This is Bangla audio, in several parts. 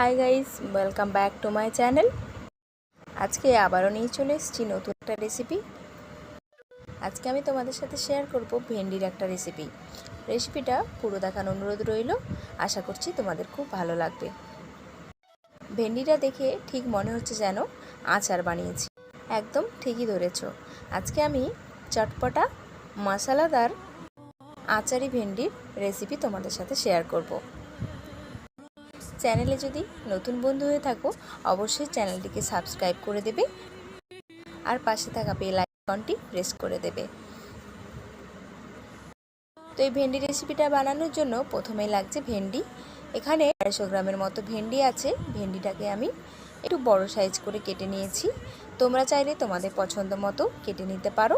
Hi guys welcome back to my channel আজকে আবারও নিয়ে চলে এসেছি নতুন একটা রেসিপি আজকে আমি তোমাদের সাথে শেয়ার করব ভেন্ডির একটা রেসিপি রেসিপিটা পুরো দেখার অনুরোধ রইল। আশা করছি তোমাদের খুব ভালো লাগবে। ভেন্ডিটা দেখে ঠিক মনে হচ্ছে যেন আচার বানিয়েছি। একদম ঠিকই ধরেছ। আজকে আমি চটপটা, মশলাদার আচারি ভেন্ডির রেসিপি তোমাদের সাথে শেয়ার করব। চ্যানেলে যদি নতুন বন্ধু হয়ে থাকো, অবশ্যই চ্যানেলটিকে সাবস্ক্রাইব করে দেবে আর পাশে থাকা বেল আইকনটি প্রেস করে দেবে। তো এই ভেন্ডি রেসিপিটা বানানোর জন্য প্রথমেই লাগছে ভেন্ডি। এখানে আড়াইশো গ্রামের মতো ভেন্ডি আছে। ভেন্ডিটাকে আমি একটু বড় সাইজ করে কেটে নিয়েছি। তোমরা চাইলে তোমাদের পছন্দ মতো কেটে নিতে পারো।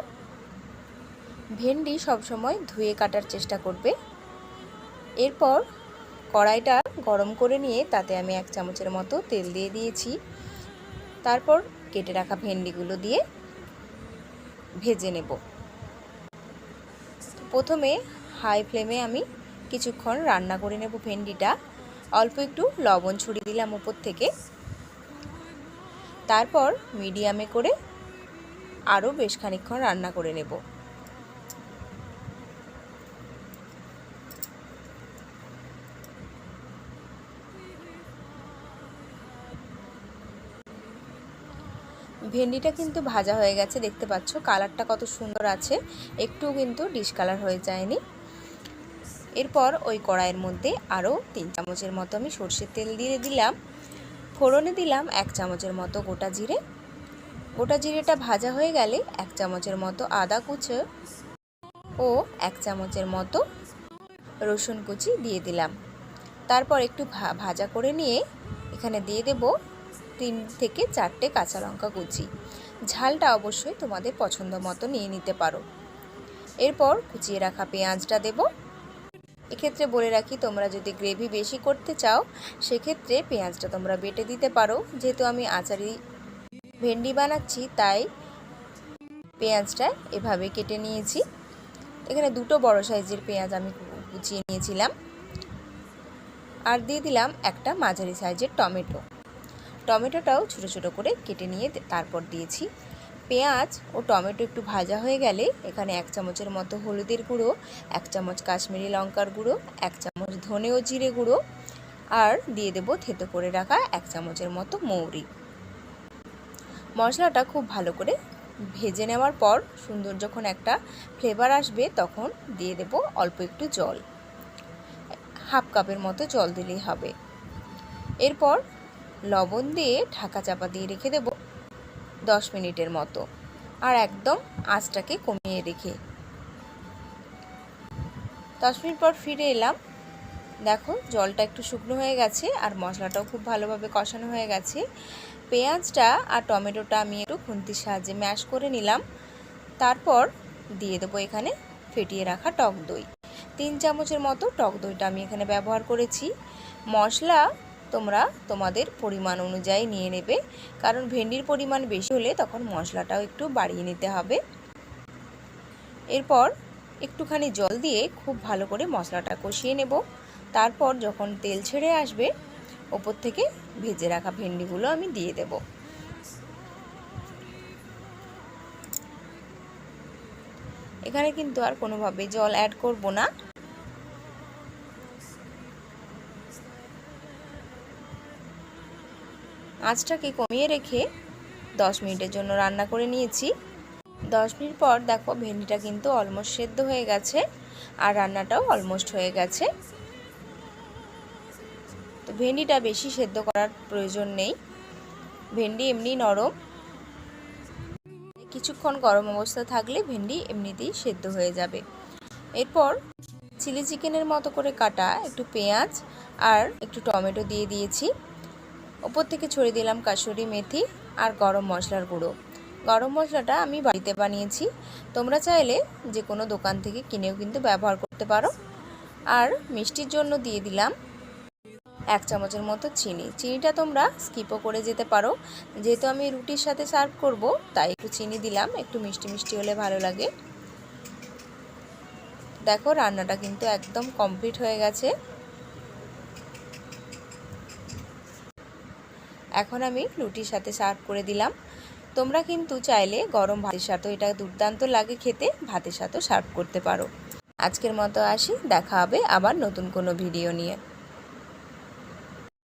ভেন্ডি সবসময় ধুয়ে কাটার চেষ্টা করবে। এরপর কড়াইটা গরম করে নিয়ে তাতে আমি এক চামচের মতো তেল দিয়ে দিয়েছি। তারপর কেটে রাখা ভেন্ডিগুলো দিয়ে ভেজে নেব। প্রথমে হাই ফ্লেমে আমি কিছুক্ষণ রান্না করে নেব ভেন্ডিটা। অল্প একটু লবণ ছড়িয়ে দিলাম উপর থেকে। তারপর মিডিয়ামে করে আরও বেশ খানিক্ষণ রান্না করে নেব। ভেন্ডিটা কিন্তু ভাজা হয়ে গেছে, দেখতে পাচ্ছ? কালারটা কত সুন্দর আছে। একটু কিন্তু ডিশ কালার হয়ে যায়নি। এরপর ওই কড়াইয়ের মধ্যে আরও তিন চামচের মতো আমি সর্ষের তেল দিয়ে দিলাম। ফোড়নে দিলাম এক চামচের মতো গোটা জিরে। গোটা জিরেটা ভাজা হয়ে গেলে এক চামচের মতো আদা কুচো ও এক চামচের মতো রসুন কুচি দিয়ে দিলাম। তারপর একটু ভাজা করে নিয়ে এখানে দিয়ে দেব তিন থেকে চারটে কাঁচা লঙ্কা কুচি। ঝালটা অবশ্যই তোমাদের পছন্দ মতো নিয়ে নিতে পারো। এরপর কুচিয়ে রাখা পেঁয়াজটা দেব। এক্ষেত্রে বলে রাখি, তোমরা যদি গ্রেভি বেশি করতে চাও, সেক্ষেত্রে পেঁয়াজটা তোমরা বেটে দিতে পারো। যেহেতু আমি আচারি ভেন্ডি বানাচ্ছি, তাই পেঁয়াজটা এভাবে কেটে নিয়েছি। এখানে দুটো বড় সাইজের পেঁয়াজ আমি কুচিয়ে নিয়েছিলাম। আর দিয়ে দিলাম একটা মাঝারি সাইজের টমেটো। টমেটোটাও ছোটো ছোটো করে কেটে নিয়ে তারপর দিয়েছি পেঁয়াজ ও টমেটো একটু ভাজা হয়ে গেলে এখানে এক চামচের মতো হলুদের গুঁড়ো, এক চামচ কাশ্মীরি লঙ্কার গুঁড়ো, এক চামচ ধনে ও জিরে গুঁড়ো আর দিয়ে দেব থেতো করে রাখা এক চামচের মতো মৌরি। মশলাটা খুব ভালো করে ভেজে নেওয়ার পর সুন্দর যখন একটা ফ্লেভার আসবে তখন দিয়ে দেব অল্প একটু জল। হাফ কাপের মতো জল দিলেই হবে। এরপর লবণ দিয়ে ঢাকা চাপা দিয়ে রেখে দেব দশ মিনিটের মতো। আর একদম আঁচটাকে কমিয়ে রেখে। দশ মিনিট পর ফিরে এলাম। দেখো, জলটা একটু শুকনো হয়ে গেছে আর মশলাটাও খুব ভালোভাবে কষানো হয়ে গেছে। পেঁয়াজটা আর টমেটোটা আমি একটু খুন্তির সাহায্যে ম্যাশ করে নিলাম। তারপর দিয়ে দেবো এখানে ফেটিয়ে রাখা টক দই। তিন চামচের মতো টক দইটা আমি এখানে ব্যবহার করেছি। মশলা তোমরা তোমাদের পরিমাণ অনুযায়ী নিয়ে নেবে। কারণ ভেন্ডির পরিমাণ বেশি হলে তখন মশলাটাও একটু বাড়িয়ে নিতে হবে। এরপর একটুখানি জল দিয়ে খুব ভালো করে মশলাটা কষিয়ে নেব। তারপর যখন তেল ছেড়ে আসবে, ওপর থেকে ভেজে রাখা ভেন্ডিগুলো আমি দিয়ে দেব। এখানে কিন্তু আর কোনোভাবে জল অ্যাড করব না। আঁচটাকে কমিয়ে রেখে দশ মিনিটের জন্য রান্না করে নিয়েছি। দশ মিনিট পর দেখো ভেন্ডিটা কিন্তু অলমোস্ট সেদ্ধ হয়ে গেছে আর রান্নাটাও অলমোস্ট হয়ে গেছে। তো ভেন্ডিটা বেশি সেদ্ধ করার প্রয়োজন নেই। ভেন্ডি এমনি নরম। কিছুক্ষণ গরম অবস্থা থাকলে ভেন্ডি এমনিতেই সেদ্ধ হয়ে যাবে। এরপর চিলি চিকেনের মতো করে কাটা একটু পেঁয়াজ আর একটু টমেটো দিয়ে দিয়েছি। ওপর থেকে ছড়িয়ে দিলাম কাসুরি মেথি আর গরম মশলার গুঁড়ো। গরম মশলাটা আমি বাড়িতে বানিয়েছি। তোমরা চাইলে যে কোনো দোকান থেকে কিনেও কিন্তু ব্যবহার করতে পারো। আর মিষ্টির জন্য দিয়ে দিলাম এক চামচের মতো চিনি। চিনিটা তোমরা স্কিপও করে যেতে পারো। যেহেতু আমি রুটির সাথে সার্ভ করব, তাই একটু চিনি দিলাম। একটু মিষ্টি মিষ্টি হলে ভালো লাগে। দেখো, রান্নাটা কিন্তু একদম কমপ্লিট হয়ে গেছে। এখন আমি রুটির সাথে সার্ভ করে দিলাম। তোমরা কিন্তু চাইলে গরম ভাতের সাথে এটা দুর্দান্ত লাগে খেতে, ভাতের সাথেও সার্ভ করতে পারো। আজকের মতো আসি, দেখা হবে আবার নতুন কোনো ভিডিও নিয়ে।